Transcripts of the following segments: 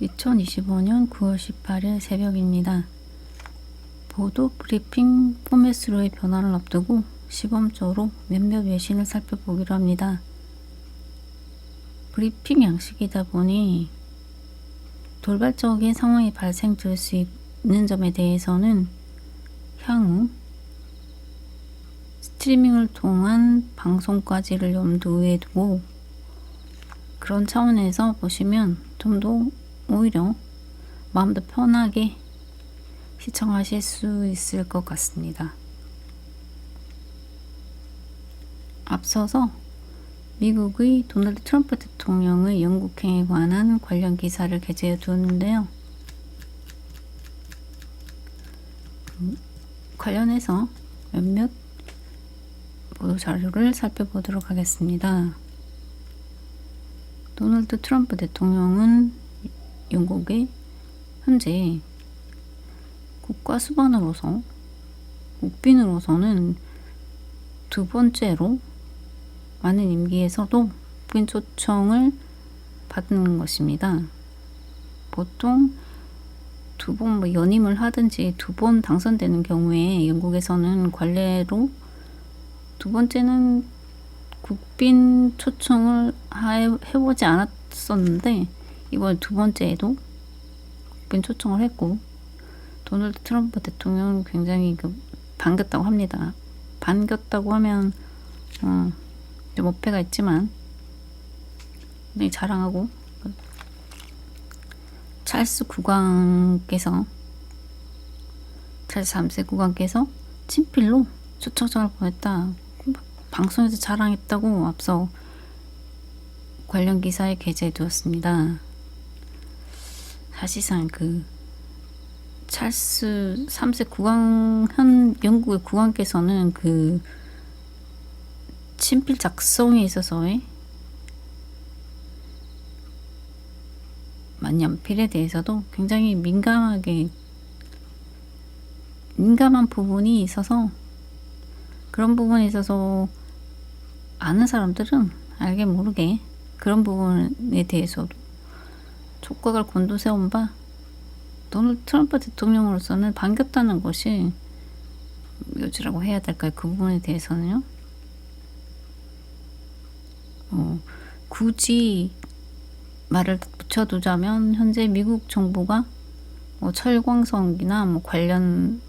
2025년 9월 18일 새벽입니다. 보도 브리핑 포맷으로의 변화를 앞두고 시범적으로 몇몇 외신을 살펴보기로 합니다. 브리핑 양식이다 보니 돌발적인 상황이 발생될 수 있는 점에 대해서는 향후 스트리밍을 통한 방송까지를 염두에 두고 그런 차원에서 보시면 좀더 오히려 마음도 편하게 시청하실 수 있을 것 같습니다. 앞서서 미국의 도널드 트럼프 대통령의 영국행에 관한 관련 기사를 게재해 두었는데요. 음, 관련해서 몇몇 보도 자료를 살펴보도록 하겠습니다. 도널드 트럼프 대통령은 영국의 현재 국가 수반으로서 국빈으로서는 두 번째로 많은 임기에서도 국빈 초청을 받는 것입니다. 보통 두 번 뭐 연임을 하든지 두 번 당선되는 경우에 영국에서는 관례로 두 번째는 국빈 초청을 해보지 않았었는데 이번 두 번째에도 국빈 초청을 했고 도널드 트럼프 대통령은 굉장히 그 반겼다고 합니다. 반겼다고 하면 어, 좀 어폐가 있지만 굉장히 자랑하고 찰스 국왕께서 찰스 3세 국왕께서 친필로 초청장을 보냈다. 방송에서 자랑했다고 앞서 관련 기사에 게재해 두었습니다. 사실상 그 찰스 3세 국왕 현 영국의 국왕께서는 그 친필 작성에 있어서의 만년필에 대해서도 굉장히 민감하게 민감한 부분이 있어서 그런 부분에 있어서 아는 사람들은 알게 모르게 그런 부분에 대해서도 촉각을 곤두세운 바 도널드 트럼프 대통령으로서는 반겼다는 것이 묘지라고 해야 될까요? 그 부분에 대해서는요. 어, 굳이 말을 붙여두자면 현재 미국 정부가 뭐 철광석이나 뭐 관련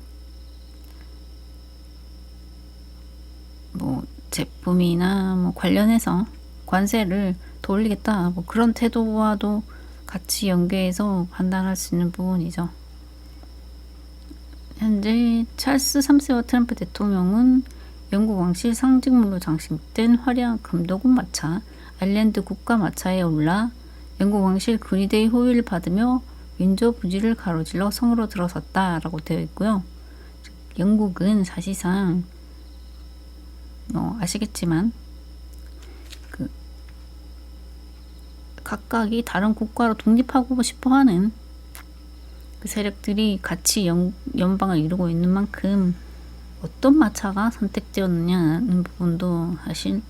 뭐 제품이나 뭐 관련해서 관세를 더 올리겠다 뭐 그런 태도와도 같이 연계해서 판단할 수 있는 부분이죠. 현재 찰스 3세와 트럼프 대통령은 영국 왕실 상징물로 장식된 화려한 금도금 마차 아일랜드 국가 마차에 올라 영국 왕실 근위대의 호위를 받으며 윈저 부지를 가로질러 성으로 들어섰다라고 되어 있고요. 영국은 사실상 어, 아시겠지만 각각이 다른 국가로 독립하고 싶어 하는 그 세력들이 같이 연, 연방을 이루고 있는 만큼 어떤 마차가 선택되었느냐는 부분도 사실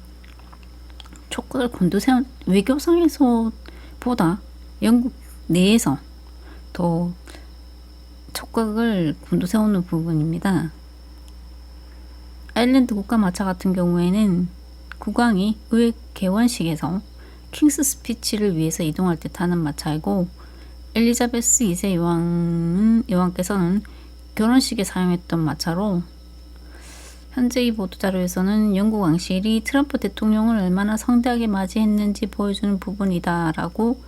촉각을 곤두세운 외교상에서 보다 영국 내에서 더 촉각을 곤두세우는 부분입니다. 아일랜드 국가 마차 같은 경우에는 국왕이 의회 개원식에서 킹스 스피치를 위해서 이동할 때 타는 마차이고 엘리자베스 2세 여왕은 여왕께서는 결혼식에 사용했던 마차로 현재 이 보도자료에서는 영국 왕실이 트럼프 대통령을 얼마나 성대하게 맞이했는지 보여주는 부분이다라고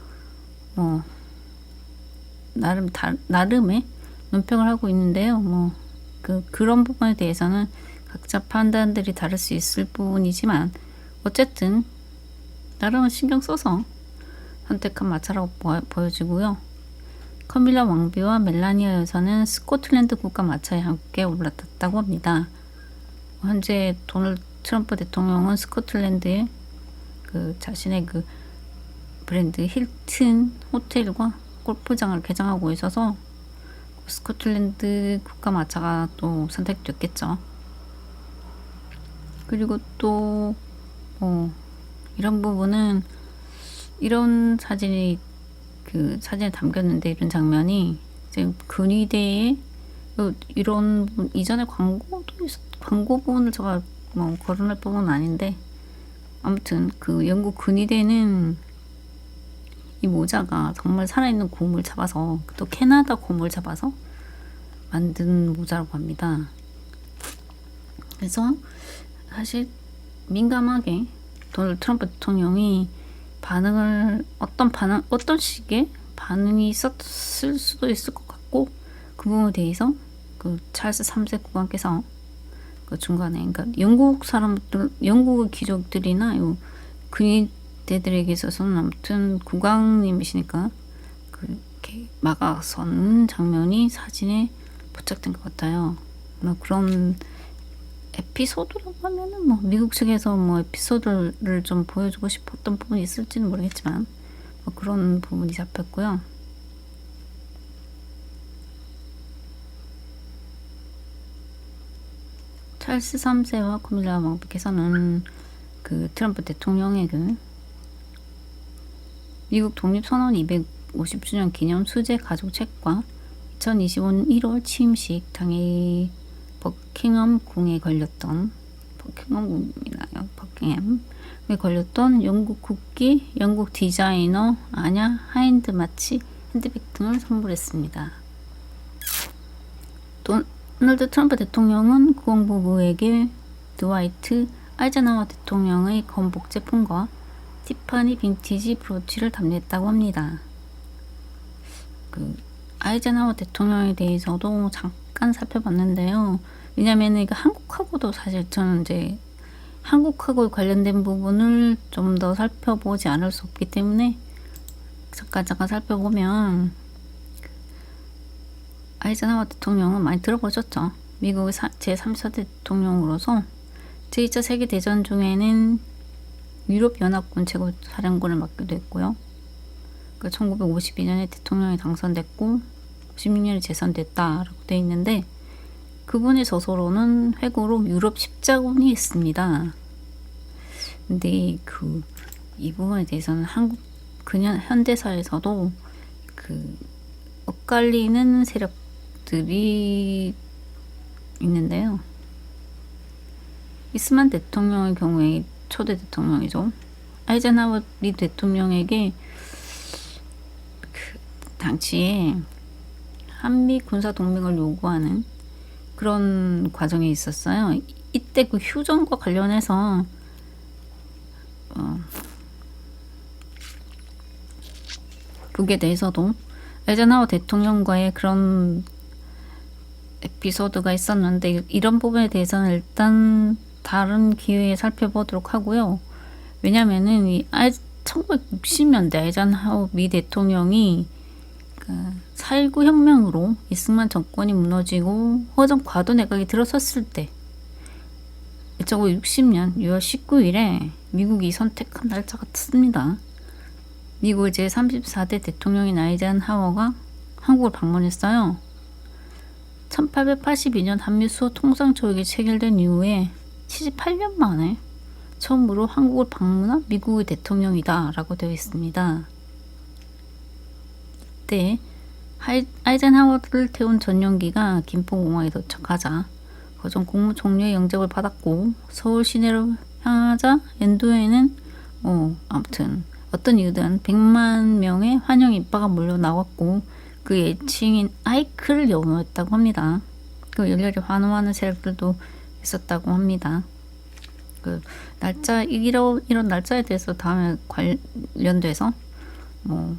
뭐 나름 다, 나름의 논평을 하고 있는데요. 뭐 그 그런 부분에 대해서는 각자 판단들이 다를 수 있을 부분이지만 어쨌든 나름 신경 써서 선택한 마차라고 보여지고요. 커밀라 왕비와 멜라니아 여사는 스코틀랜드 국가 마차에 함께 올라탔다고 합니다. 현재 도널드 트럼프 대통령은 스코틀랜드에 그 자신의 그 브랜드 힐튼 호텔과 골프장을 개장하고 있어서 스코틀랜드 국가 마차가 또 선택됐겠죠. 그리고 또 어, 이런 부분은 이런 사진이 그그 사진에 담겼는데 이런 장면이 이제 근위대에 요- 이런 부- 이전에 광고도 있, 광고 부분을 제가 뭐 거론할 부분은 아닌데 아무튼 그 영국 근위대는 이 모자가 정말 살아있는 곰을 잡아서 또 캐나다 곰을 잡아서 만든 모자라고 합니다. 그래서 사실 민감하게 도널드 트럼프 대통령이 반응을 어떤 반응 어떤 식의 반응이 있었을 수도 있을 것 같고 그 부분에 대해서 그 찰스 3세 국왕께서 그 중간에 그러니까 영국 사람들 영국의 귀족들이나 요 근위대들에게 있어서는 아무튼 국왕님이시니까 그렇게 막아선 장면이 사진에 포착된 것 같아요. 뭐 그런 에피소드라고 하면은 뭐 미국 측에서 뭐 에피소드를 좀 보여주고 싶었던 부분이 있을지는 모르겠지만 뭐 그런 부분이 잡혔고요. 찰스 3세와 카밀라 왕비께서는 그 트럼프 대통령의 그 미국 독립선언 250주년 기념 수제 가족 책과 2025년 1월 취임식 당일 버킹엄 궁에 걸렸던 버킹엄 궁이나요 버킹엄에 걸렸던 영국 국기 영국 디자이너 아냐 하인드 마치 핸드백 등을 선물했습니다. 도널드 트럼프 대통령은 국방부에게 드와이트 아이젠하워 대통령의 건복 제품과 티파니 빈티지 브로치를 답례했다고 합니다. 그 아이젠하워 대통령에 대해서도 잠깐 살펴봤는데요. 왜냐면은 이거 한국하고도 사실 저는 이제 한국하고 관련된 부분을 좀 더 살펴보지 않을 수 없기 때문에 잠깐 잠깐 살펴보면 아이젠하워 대통령은 많이 들어보셨죠. 미국의 제3차 대통령으로서 제2차 세계대전 중에는 유럽 연합군 최고 사령관을 맡기도 했고요. 그 1952년에 대통령이 당선됐고 56년에 재선됐다라고 되어 있는데 그분의 저서로는 회고로 유럽 십자군이 있습니다. 근데 그 이 부분에 대해서는 한국 그냥 현대사에서도 그 엇갈리는 세력들이 있는데요. 이스만 대통령의 경우에 초대 대통령이죠. 아이젠하워 미 대통령에게 그 당시에 한미 군사 동맹을 요구하는 그런 과정이 있었어요. 이때 그 휴전과 관련해서 어, 북에 대해서도 아이젠하워 대통령과의 그런 에피소드가 있었는데 이런 부분에 대해서는 일단 다른 기회에 살펴보도록 하고요. 왜냐면은 이 1960년대 아이젠하워 미 대통령이 그4.19 혁명으로 이승만 정권이 무너지고 허정 과도 내각이 들어섰을 때 1960년 6월 19일에 미국이 선택한 날짜 같습니다. 미국의 제34대 대통령인 아이젠 하워가 한국을 방문했어요. 1882년 한미 수호 통상조약이 체결된 이후에 78년 만에 처음으로 한국을 방문한 미국의 대통령이다 라고 되어 있습니다. 이때 아이젠하워를 태운 전용기가 김포공항에 도착하자 거정 공무 종료의 영접을 받았고 서울 시내로 향하자 엔도에는 어 아무튼 어떤 이유든 100만 명의 환영 인파가 몰려 나왔고 그 애칭인 아이크를 영어했다고 합니다. 그 열렬히 환호하는 세력들도 있었다고 합니다. 그 날짜 이런 이런 날짜에 대해서 다음에 관련돼서 뭐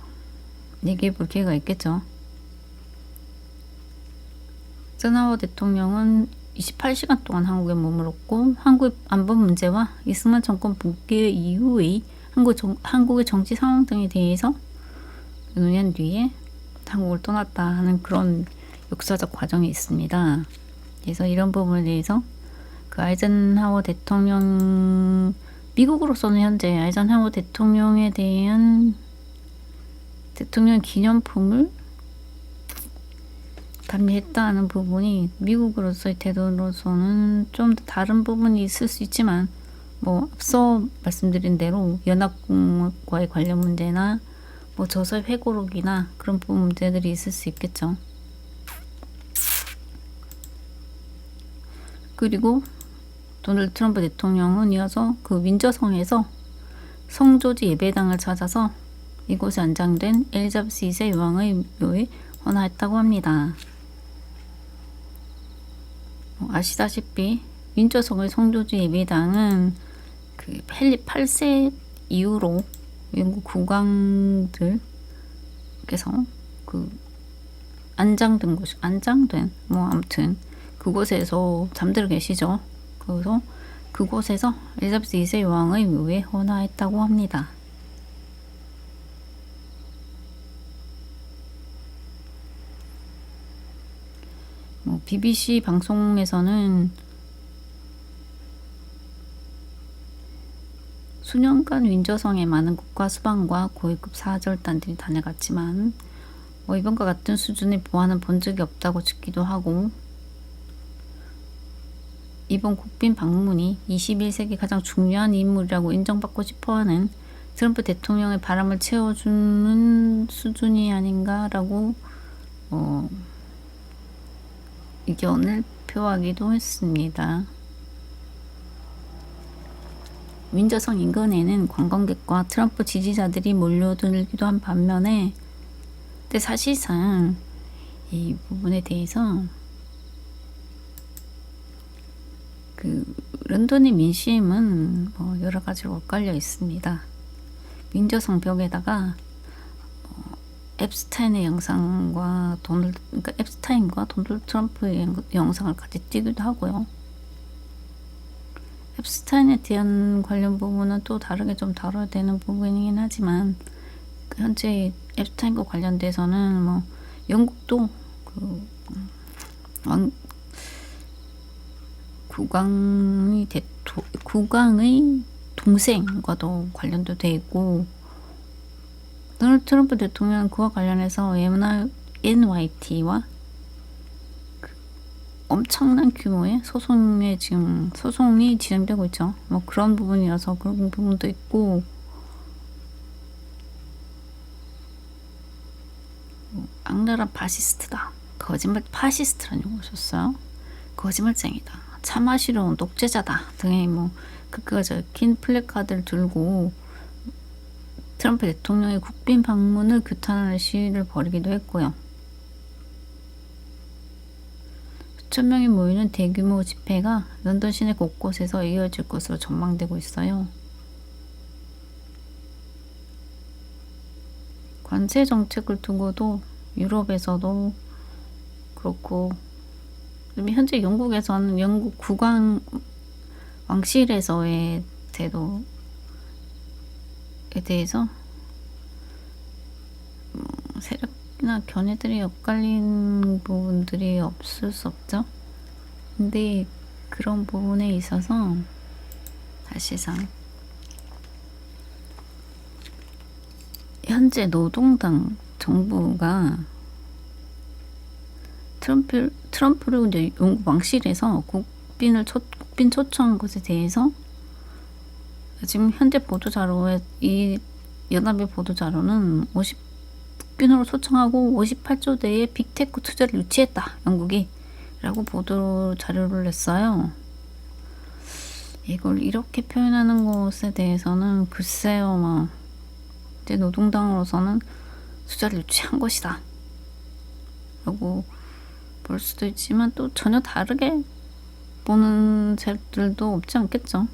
얘기해 볼 기회가 있겠죠. 전하워 대통령은 28시간 동안 한국에 머물렀고 한국 안보 문제와 이승만 정권 복귀 이후의 한국 정, 한국의 정치 상황 등에 대해서 5년 뒤에 한국을 떠났다 하는 그런 역사적 과정이 있습니다. 그래서 이런 부분에 대해서 그 아이젠하워 대통령 미국으로서는 현재 아이젠하워 대통령에 대한 대통령 기념품을 담례했다는 부분이 미국으로서의 태도로서는 좀 다른 부분이 있을 수 있지만 뭐 앞서 말씀드린 대로 연합국과의 관련 문제나 뭐 저서 회고록이나 그런 부분 문제들이 있을 수 있겠죠. 그리고 도널드 트럼프 대통령은 이어서 그 윈저성에서 성조지 예배당을 찾아서 이곳에 안장된 2세 여왕의 묘에 헌화했다고 합니다. 뭐 아시다시피 윈저성의 성조지 예배당은 그 헨리 8세 이후로 영국 국왕들께서 그 안장된 곳, 안장된 뭐 아무튼 그곳에서 잠들어 계시죠. 그래서 그곳에서 엘리자베스 2세 여왕의 묘에 헌화했다고 합니다. BBC 방송에서는 수년간 윈저성에 많은 국가 수반과 고위급 사절단들이 다녀갔지만 뭐 이번과 같은 수준의 보안은 본 적이 없다고 짓기도 하고 이번 국빈 방문이 21세기 가장 중요한 인물이라고 인정받고 싶어하는 트럼프 대통령의 바람을 채워주는 수준이 아닌가라고 어, 의견을 표하기도 했습니다. 윈저성 인근에는 관광객과 트럼프 지지자들이 몰려들기도 한 반면에 근데 사실상 이 부분에 대해서 그 런던의 민심은 뭐 여러 가지로 엇갈려 있습니다. 윈저성 벽에다가 어, 앱스타인의 영상과 도널드 그러니까 앱스타인과 도널드 트럼프의 영- 영상을 같이 띄기도 하고요. 앱스타인에 대한 관련 부분은 또 다르게 좀 다뤄야 되는 부분이긴 하지만 그 현재 앱스타인과 관련돼서는 뭐 영국도 그 왕, 국왕의 대토, 국왕의 동생과도 관련도 돼 있고 도널드 트럼프 대통령은 그와 관련해서 NYT와 엄청난 규모의 소송에 지금 소송이 진행되고 있죠. 뭐 그런 부분이어서 그런 부분도 있고 뭐 악랄한 파시스트다. 거짓말 파시스트라는 용어 썼어요. 거짓말쟁이다. 차 마시러 온 독재자다. 등의 뭐 그가 적힌 플래카드를 들고 트럼프 대통령의 국빈 방문을 규탄하는 시위를 벌이기도 했고요. 수천 명이 모이는 대규모 집회가 런던 시내 곳곳에서 이어질 것으로 전망되고 있어요. 관세 정책을 두고도 유럽에서도 그렇고 현재 영국에서는 영국 국왕 왕실에서의 태도에 대해서 음, 세력이나 견해들이 엇갈린 부분들이 없을 수 없죠. 근데 그런 부분에 있어서 사실상 현재 노동당 정부가 트럼프 트럼프를 이제 왕실에서 국빈을 초, 국빈 초청한 것에 대해서 지금 현재 보도 자료에 이 연합의 보도 자료는 50 국빈으로 초청하고 58조 대의 빅테크 투자를 유치했다 영국이 라고 보도 자료를 냈어요. 이걸 이렇게 표현하는 것에 대해서는 글쎄요, 뭐 이제 노동당으로서는 투자를 유치한 것이다. 라고 볼 수도 있지만 또 전혀 다르게 보는 쟤들도 없지 않겠죠.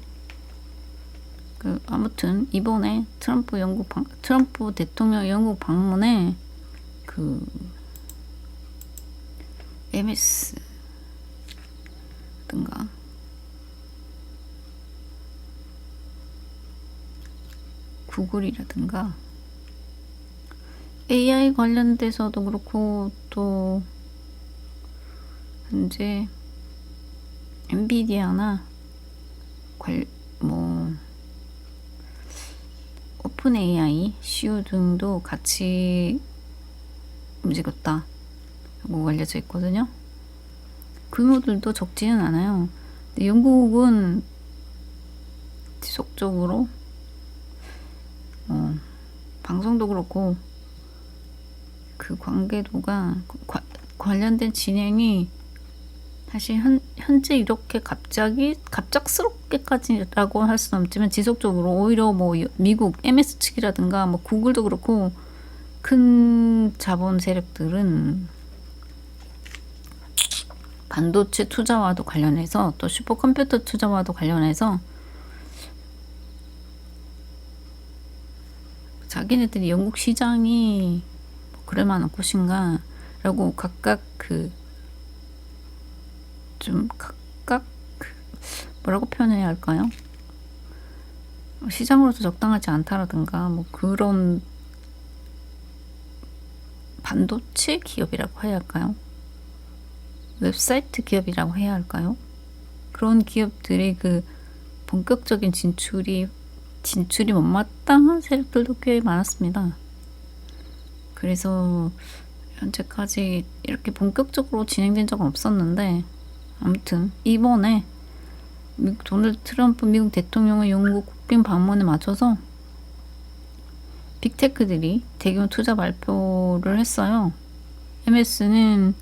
그 아무튼 이번에 트럼프 영국 방, 트럼프 대통령 영국 방문에 그 MS 든가. 구글이라든가. AI 관련돼서도 그렇고 또 현재 엔비디아나 관, 뭐 오픈 AI, CU 등도 같이 움직였다. 라고 알려져 있거든요. 규모들도 적지는 않아요. 근데 영국은 지속적으로 어, 방송도 그렇고 그 관계도가 과- 관련된 진행이 사실 현, 현재 이렇게 갑자기 갑작스럽게까지라고 할 수는 없지만 지속적으로 오히려 뭐 여- 미국 MS 측이라든가 뭐 구글도 그렇고 큰 자본 세력들은 반도체 투자와도 관련해서 또 슈퍼컴퓨터 투자와도 관련해서 자기네들이 영국 시장이 뭐 그럴 만한 곳인가 라고 각각 그 좀 각각 그 뭐라고 표현해야 할까요? 시장으로서 적당하지 않다라든가 뭐 그런 반도체 기업이라고 해야 할까요? 웹사이트 기업이라고 해야 할까요? 그런 기업들이 그 본격적인 진출이 진출이 못마땅한 세력들도 꽤 많았습니다. 그래서 현재까지 이렇게 본격적으로 진행된 적은 없었는데 아무튼 이번에 도널드 트럼프 미국 대통령의 영국 국빈 방문에 맞춰서 빅테크들이 대규모 투자 발표를 했어요. MS는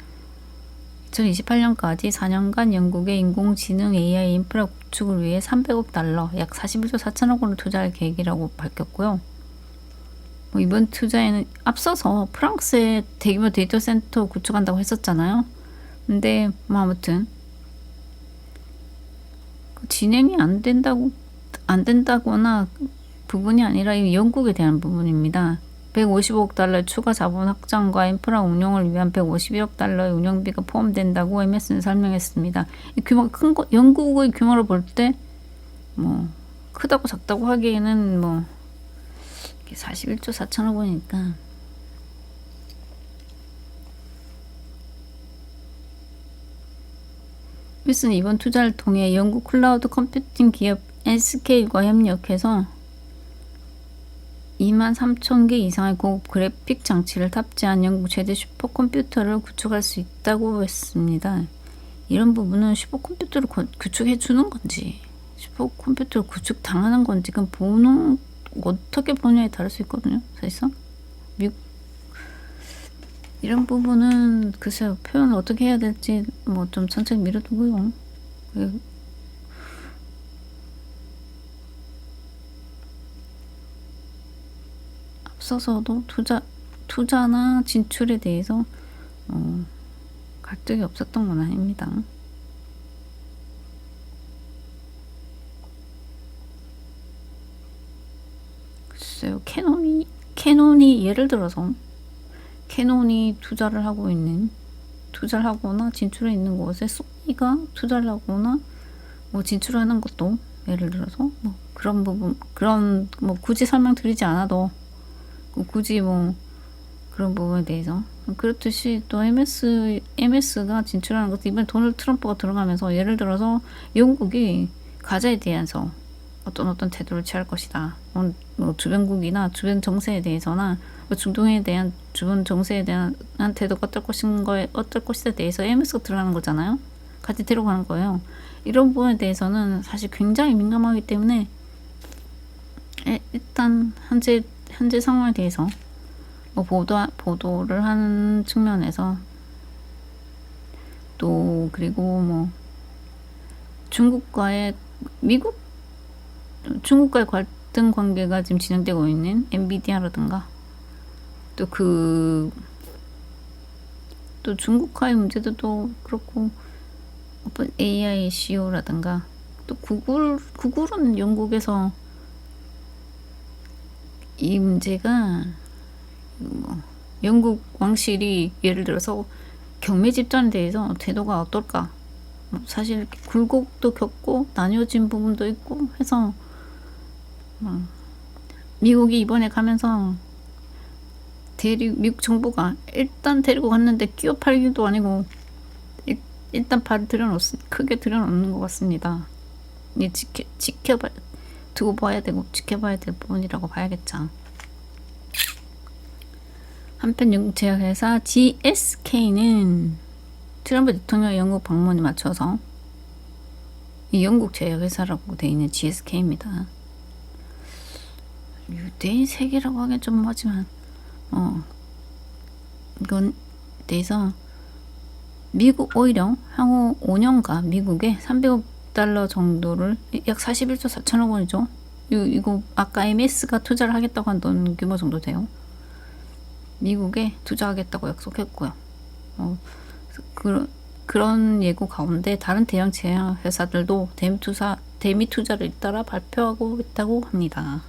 2028년까지 4년간 영국의 인공지능 AI 인프라 구축을 위해 300억 달러, 약 41조 4천억 원을 투자할 계획이라고 밝혔고요. 뭐 이번 투자에는 앞서서 프랑스에 대규모 데이터 센터 구축한다고 했었잖아요. 근데 뭐 아무튼 그 진행이 안 된다고 안 된다거나 부분이 아니라 이 영국에 대한 부분입니다. 155억 달러의 추가 자본 확장과 인프라 운영을 위한 151억 달러의 운영비가 포함된다고 MS는 설명했습니다. 이 규모가 큰 거, 영국의 규모를 볼 때 뭐 크다고 작다고 하기에는 뭐 41조 4천억 원이니까 MS는 이번 투자를 통해 영국 클라우드 컴퓨팅 기업 SK과 협력해서 2만 3천 개 이상의 고급 그래픽 장치를 탑재한 영국 최대 슈퍼컴퓨터를 구축할 수 있다고 했습니다. 이런 부분은 슈퍼컴퓨터를 거- 구축해 주는 건지 슈퍼컴퓨터를 구축 당하는 건지 그건 보는 어떻게 보냐에 따를 수 있거든요. 사실상 미 이런 부분은 글쎄요 표현을 어떻게 해야 될지 뭐 좀 천천히 미뤄두고요. 그 앞서서도 투자 투자나 진출에 대해서 어, 갈등이 없었던 건 아닙니다. 글쎄요, 캐논이 캐논이 예를 들어서 캐논이 투자를 하고 있는 투자를 하거나 진출해 있는 곳에 소니가 투자를 하거나 뭐 진출하는 것도 예를 들어서 뭐 그런 부분 그런 뭐 굳이 설명드리지 않아도 그 굳이 뭐 그런 부분에 대해서. 그렇듯이 또 MS MS가 진출하는 것도 이번 도널드 트럼프가 들어가면서 예를 들어서 영국이 가자에 대해서 어떤 어떤 태도를 취할 것이다. 뭐, 뭐 주변국이나 주변 정세에 대해서나 뭐 중동에 대한 주변 정세에 대한 한 태도가 어떨 것인 거에 어떨 것에 대해서 MS가 들어가는 거잖아요. 같이 데려가는 거예요. 이런 부분에 대해서는 사실 굉장히 민감하기 때문에 에, 일단 현재 현재 상황에 대해서 뭐 보도 보도를 하는 측면에서 또 그리고 뭐 중국과의 미국 중국과의 갈등 관계가 지금 진행되고 있는 엔비디아라든가 또 그 또 중국과의 문제도 또 그렇고 오픈 AI CEO라든가 또 구글 구글은 영국에서 이 문제가 뭐 영국 왕실이 예를 들어서 경매 집단에 대해서 태도가 어떨까? 뭐 사실 굴곡도 겪고 나뉘어진 부분도 있고 해서 뭐 미국이 이번에 가면서 대리 미국 정부가 일단 데리고 갔는데 끼어 팔기도 아니고 일, 일단 발을 들여놓 크게 들여놓는 것 같습니다. 이 지켜 지켜봐 두고 봐야 되고 지켜봐야 될 부분이라고 봐야겠죠. 한편 영국 제약회사 GSK는 트럼프 대통령 영국 방문에 맞춰서 이 영국 제약회사라고 돼 있는 GSK입니다. 유대인 세계라고 하긴 좀 하지만 어건 대해서 미국 오히려 향후 5년간 미국에 300억 달러 정도를 약 41조 4천억 원이죠. 이거 아까 MS가 투자를 하겠다고 한 돈 규모 정도 돼요. 미국에 투자하겠다고 약속했고요. 어, 그, 그런 예고 가운데 다른 대형 제약 회사들도 대미 투자 대미 투자를 잇따라 발표하고 있다고 합니다.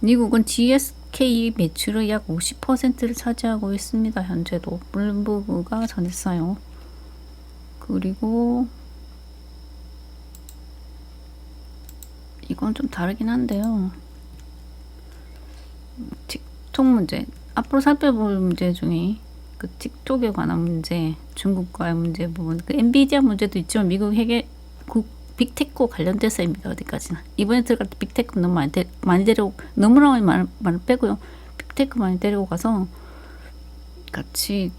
미국은 GSK 매출의 약 50%를 차지하고 있습니다. 현재도 블룸버그가 전했어요. 그리고 이건 좀 다르긴 한데요. 틱톡 문제 앞으로 살펴볼 문제 중에 그 틱톡에 관한 문제, 중국과의 문제 부분, 그 엔비디아 문제도 있지만 미국 해계 국 빅테크 관련돼서입니다. 어디까지나 이번에 들어갈 때 빅테크 너무 많이 데, 많이 데리고 너무나 많이 많이 빼고요. 빅테크 많이 데리고 가서 같이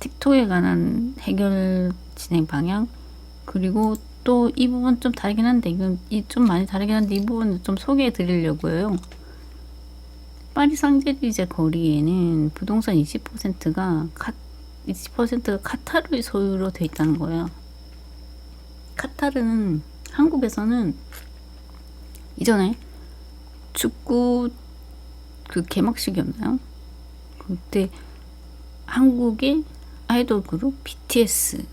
틱톡에 관한 해결 진행 방향 그리고 또 이 부분 좀 다르긴 한데 이건 이 좀 많이 다르긴 한데 이 부분을 좀 소개해 드리려고요. 파리 상제리제 거리에는 부동산 20%가 카, 20%가 카타르의 소유로 돼 있다는 거예요. 카타르는 한국에서는 이전에 축구 그 개막식이었나요? 그때 한국의 아이돌 그룹 BTS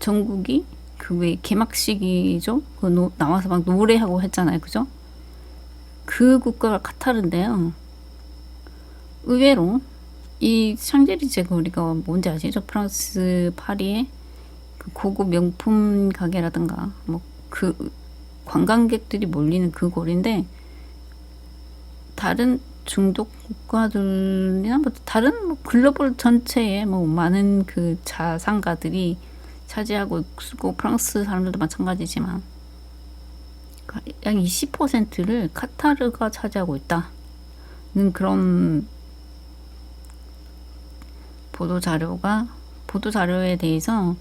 전국이 그 왜 개막식이죠? 그 노, 나와서 막 노래하고 했잖아요, 그죠? 그 국가가 카타르인데요. 의외로 이 샹제리제 거리가 뭔지 아시죠? 프랑스 파리에 그 고급 명품 가게라든가 뭐 그 관광객들이 몰리는 그 거리인데 다른 중독 국가들이나 뭐 다른 뭐 글로벌 전체에 뭐 많은 그 자산가들이 차지하고 있고 프랑스 사람들도 마찬가지지만 약 20%를 카타르가 차지하고 있다는 그런 보도 자료가 보도 자료에 대해서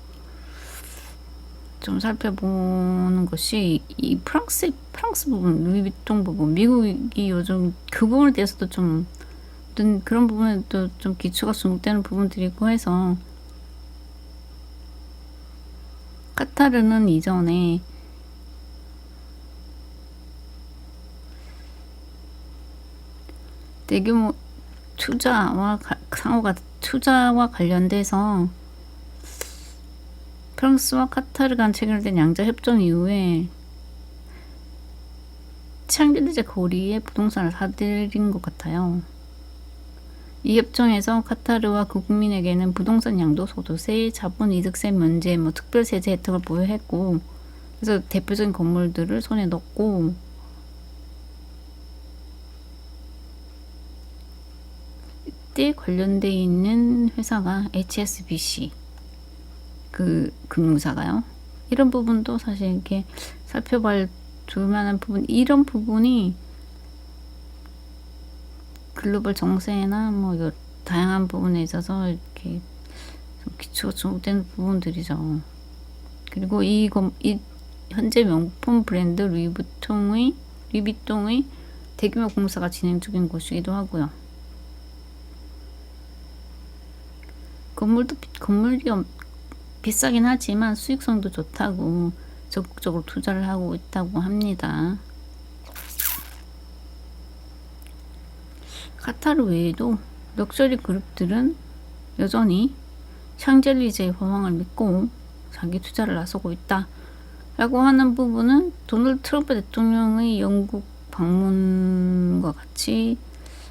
좀 살펴보는 것이 이 프랑스 프랑스 부분 루이비통 부분 미국이 요즘 그 부분에 대해서도 좀 어떤 그런 부분에도 좀 기초가 주목되는 부분들이 있고 해서 카타르는 이전에 대규모 투자와 가, 상호가 투자와 관련돼서 프랑스와 카타르 간 체결된 양자 협정 이후에 샹젤리제 거리에 부동산을 사들인 것 같아요. 이 협정에서 카타르와 그 국민에게는 부동산 양도 소득세, 자본 이득세 면제, 뭐 특별 세제 혜택을 보유했고, 그래서 대표적인 건물들을 손에 넣고 이때 관련돼 있는 회사가 HSBC 그 금융사가요. 이런 부분도 사실 이렇게 살펴볼 줄만한 부분 이런 부분이 글로벌 정세나 뭐 다양한 부분에 있어서 이렇게 좀 기초가 주목되는 부분들이죠. 그리고 이, 건- 이 현재 명품 브랜드 루이비통의 루이비통의 대규모 공사가 진행 중인 곳이기도 하고요. 건물도 비- 건물이 엄- 비싸긴 하지만 수익성도 좋다고 적극적으로 투자를 하고 있다고 합니다. 카타르 외에도 럭셔리 그룹들은 여전히 샹젤리제의 호황을 믿고 자기 투자를 나서고 있다. 라고 하는 부분은 도널드 트럼프 대통령의 영국 방문과 같이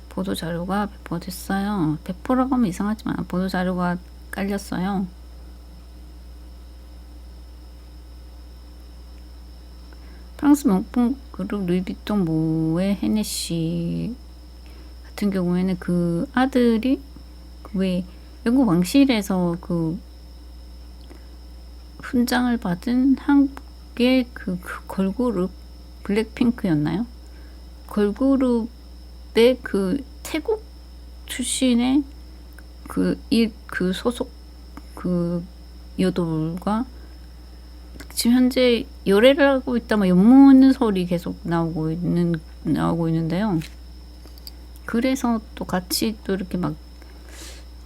보도 자료가 배포됐어요. 배포라고 하면 이상하지만 보도 자료가 깔렸어요. 프랑스 명품 그룹 루이비통 모의 헤네시 같은 경우에는 그 아들이 그왜 영국 왕실에서 그 훈장을 받은 한국의 그, 그 걸그룹 블랙핑크였나요? 걸그룹의 그 태국 출신의 그 이 그 소속 그 여돌과 지금 현재 열애를 하고 있다 뭐 연문는 소리 계속 나오고 있는 나오고 있는데요. 그래서 또 같이 또 이렇게 막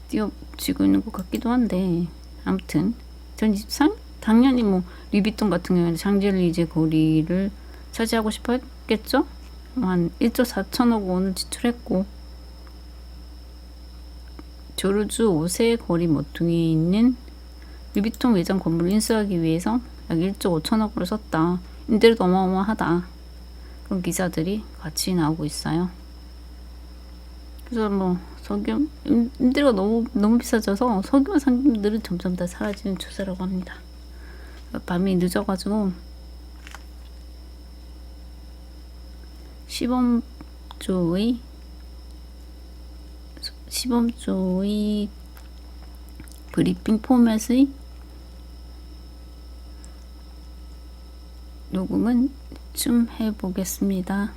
띄워지고 있는 것 같기도 한데 아무튼 2023 당연히 뭐 리비통 같은 경우에는 샹젤리제 거리를 차지하고 싶어 했겠죠? 한 1조 4천억 원을 지출했고 조르주 5세 거리 모퉁이에 있는 루비통 매장 건물을 인수하기 위해서 약 1조 5천억을 썼다. 임대료도 어마어마하다. 그런 기사들이 같이 나오고 있어요. 그래서 뭐 석유 임- 임대료가 너무 너무 비싸져서 석유 상품들은 점점 다 사라지는 추세라고 합니다. 밤이 늦어가지고 시범조의 시범조의 브리핑 포맷의 녹음은 좀 해보겠습니다.